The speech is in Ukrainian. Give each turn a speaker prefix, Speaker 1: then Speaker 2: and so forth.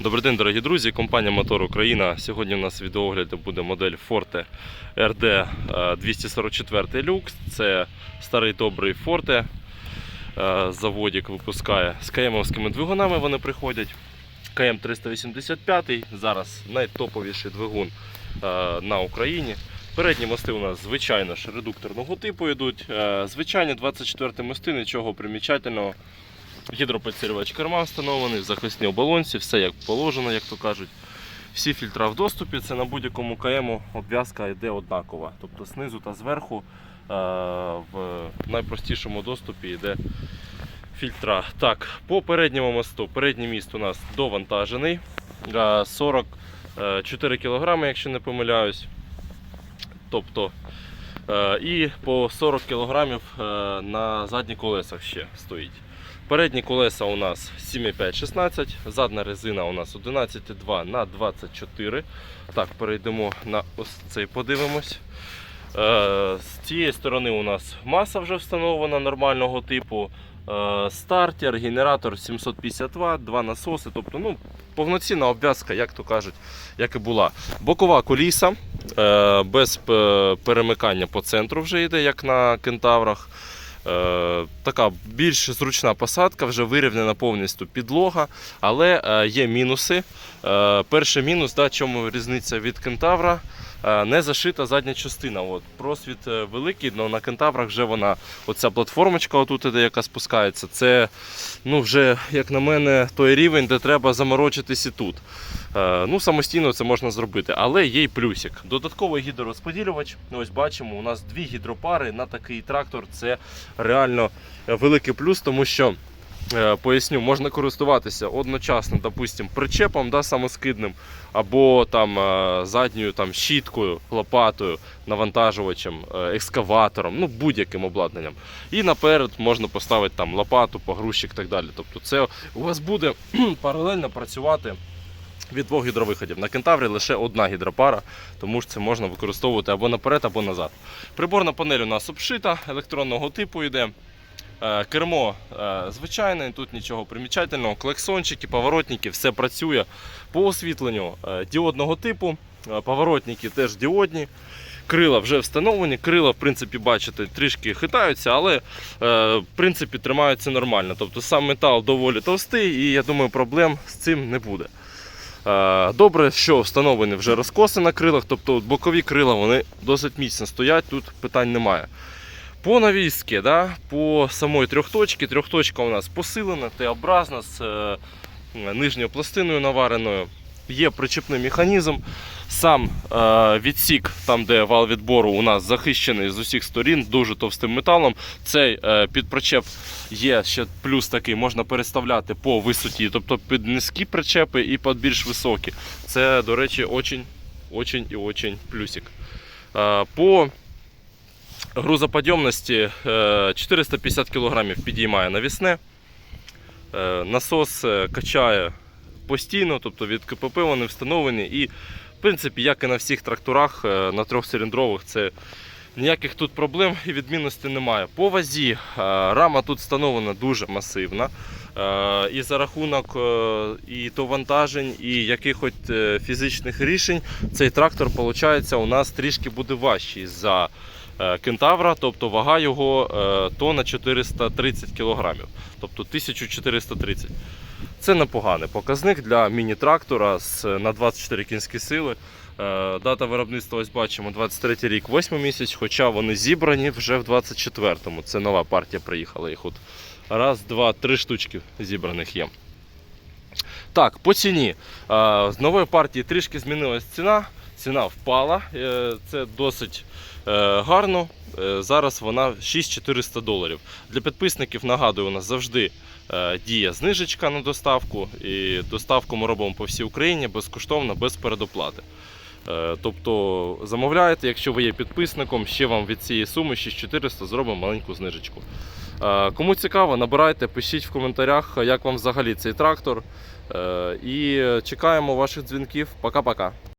Speaker 1: Добрий день, дорогі друзі. Компанія Мотор Україна. Сьогодні у нас в відеогляді буде модель Forte RD е, 244 Lux. Це старий добрий Forte. Е, Заводик випускає з КМовськими двигунами. Вони приходять. КМ 385 зараз найтоповіший двигун е, на Україні. Передні мости у нас звичайно ж редукторного типу йдуть. Е, Звичайні 24 мости, нічого примічательного. Гідропідсилювач керма встановлений, захисні оболонці, все як положено, як то кажуть. Всі фільтра в доступі, це на будь-якому КМу обв'язка йде однакова. Тобто знизу та зверху е, в найпростішому доступі йде фільтра. Так, по передньому мосту. Передній міст у нас довантажений. е, 44 кг, якщо не помиляюсь. Тобто, е, і по 40 кг е, на задніх колесах ще стоїть. Передні колеса у нас 7,5-16, задна резина у нас 11,2 на 24. Так, перейдемо на ось цей, подивимось. Е, з цієї сторони у нас маса вже встановлена нормального типу. Е, стартер, генератор 750 Вт, два насоси. Тобто, ну, повноцінна обв'язка, як то кажуть, як і була. Бокова коліса е, без е, перемикання по центру вже йде, як на кентаврах. Е, така більш зручна посадка, вже вирівняна повністю підлога, але е, є мінуси. Е, перший мінус, да, чому різниця від кентавра, е, не зашита задня частина. От, просвіт е, великий, але на кентаврах вже вона, оця платформочка, отут іде, яка спускається, це ну, вже, як на мене, той рівень, де треба заморочитись і тут. Е, Ну, самостійно це можна зробити, але є й плюсик. Додатковий гідророзподілювач. Ось бачимо, у нас дві гідропари на такий трактор. Це реально великий плюс, тому що. Е, Поясню, можна користуватися одночасно, допустим, причепом да, самоскидним, або там е, задньою там, щіткою, лопатою, навантажувачем, е, екскаватором, ну будь-яким обладнанням. І наперед можна поставити там лопату, погрузчик і так далі. Тобто це у вас буде паралельно працювати від двох гідровиходів. На кентаврі лише одна гідропара, тому що це можна використовувати або наперед, або назад. Приборна панель у нас обшита, електронного типу йде. Е, Кермо е, звичайне, тут нічого примічательного. Клексончики, поворотники, все працює. По освітленню е, діодного типу, поворотники теж діодні. Крила вже встановлені. Крила, в принципі, бачите, трішки хитаються, але в принципі тримаються нормально. Тобто сам метал доволі товстий, і я думаю, проблем з цим не буде. Добре, що встановлені вже розкоси на крилах, тобто бокові крила вони досить міцно стоять, тут питань немає. По навіски, да, по самої трьохточці, трьохточка у нас посилена, Т-образна з е, нижньою пластиною навареною. Є причепний механізм. Сам е, відсік, там де вал відбору, у нас захищений з усіх сторін дуже товстим металом. Цей е, підпричеп є ще плюс такий, можна переставляти по висоті, тобто під низькі причепи і під більш високі. Це, до речі, очень, очень і очень плюсик. Е, по грузоподйомності е, 450 кг підіймає навісне. Е, Насос е, качає постійно, тобто від КПП вони встановлені. І, в принципі, як і на всіх тракторах на трьохциліндрових, це ніяких тут проблем і відмінностей немає. По вазі рама тут встановлена дуже масивна. І за рахунок і то вантажень, і якихось фізичних рішень цей трактор виходить, у нас трішки буде важчий за кентавра, тобто вага його е, тонна 430 кг, тобто 1430 це непоганий показник для міні-трактора на 24 кінські сили. Е, Дата виробництва ось бачимо 23 рік, 8 місяць, хоча вони зібрані вже в 24-му. Це нова партія приїхала. Їх от раз, два, три штучки зібраних є. Так, по ціні. Е, З нової партії трішки змінилась ціна. Ціна впала. Е, Це досить е, гарно. Е, Зараз вона 6400 доларів. Для підписників нагадую, у нас завжди діє знижечка на доставку. І доставку ми робимо по всій Україні безкоштовно, без передоплати. Тобто замовляєте, якщо ви є підписником, ще вам від цієї суми 6400 зробимо маленьку знижечку. Кому цікаво, набирайте, пишіть в коментарях, як вам взагалі цей трактор. І чекаємо ваших дзвінків. Пока-пока.